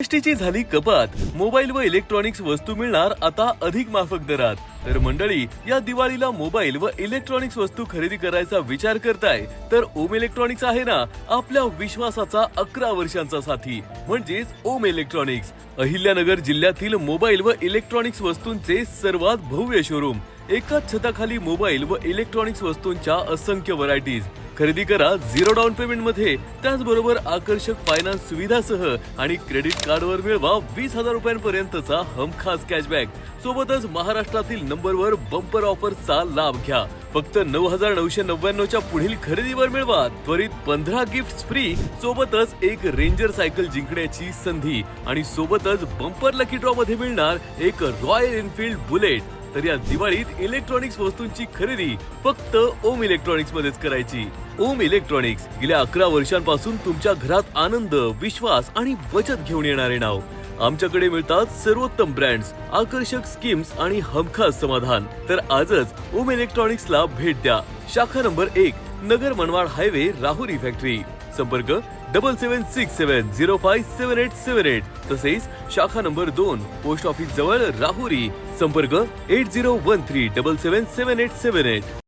जीएसटीची झाली कपात. मोबाईल व इलेक्ट्रॉनिक्स वस्तू मिळणार आता अधिक माफक दरात. तर मंडळी या दिवाळीला मोबाईल व इलेक्ट्रॉनिक्स वस्तू खरेदी करायचा विचार करताय तर ओम इलेक्ट्रॉनिक्स आहे ना आपल्या विश्वासाचा अकरा वर्षांचा साथी. म्हणजेच ओम इलेक्ट्रॉनिक्स. अहिल्यानगर जिल्ह्यातील मोबाईल व इलेक्ट्रॉनिक्स वस्तूंचे सर्वात भव्य शोरूम. एकाच छताखाली मोबाईल व इलेक्ट्रॉनिक्स वस्तूंच्या असंख्य व्हरायटीज खरेदी करा झिरो डाऊन पेमेंटमध्ये. त्याचबरोबर आकर्षक फायनान्स सुविधासह आणि क्रेडिट कार्डवर मिळवा वीस हजार रुपयांपर्यंतचा हमखास कॅशबॅक सोबतच महाराष्ट्रातील नंबरवर बंपर ऑफरचा लाभ घ्या. फक्त नऊ हजार नऊशे नव्याण्णवच्या पुढील खरेदीवर मिळवा. त्वरित पंधरा गिफ्ट फ्री सोबतच एक रेंजर सायकल जिंकण्याची संधी आणि सोबतच बंपर लकी ड्रॉ मध्ये मिळणार एक रॉयल एनफिल्ड बुलेट तर या दिवाळीत इलेक्ट्रॉनिक्स वस्तूंची खरेदी फक्त ओम इलेक्ट्रॉनिक्स मध्येच करायची. ओम इलेक्ट्रॉनिक्स गेल्या अकरा वर्षांपासून तुमच्या घरात आनंद विश्वास आणि बचत घेऊन येणारे नाव. आमच्याकडे मिळतात सर्वोत्तम ब्रँड्स आकर्षक स्कीम्स आणि हमखास समाधान. तर आजच ओम इलेक्ट्रॉनिक्सला भेट द्या. शाखा नंबर एक नगर मनवाड हायवे राहुरी फॅक्टरी संपर्क double seven six seven zero five seven eight seven eight तसेच शाखा नंबर दोन पोस्ट ऑफिस जवळ राहुरी संपर्क eight zero one three double seven seven eight seven eight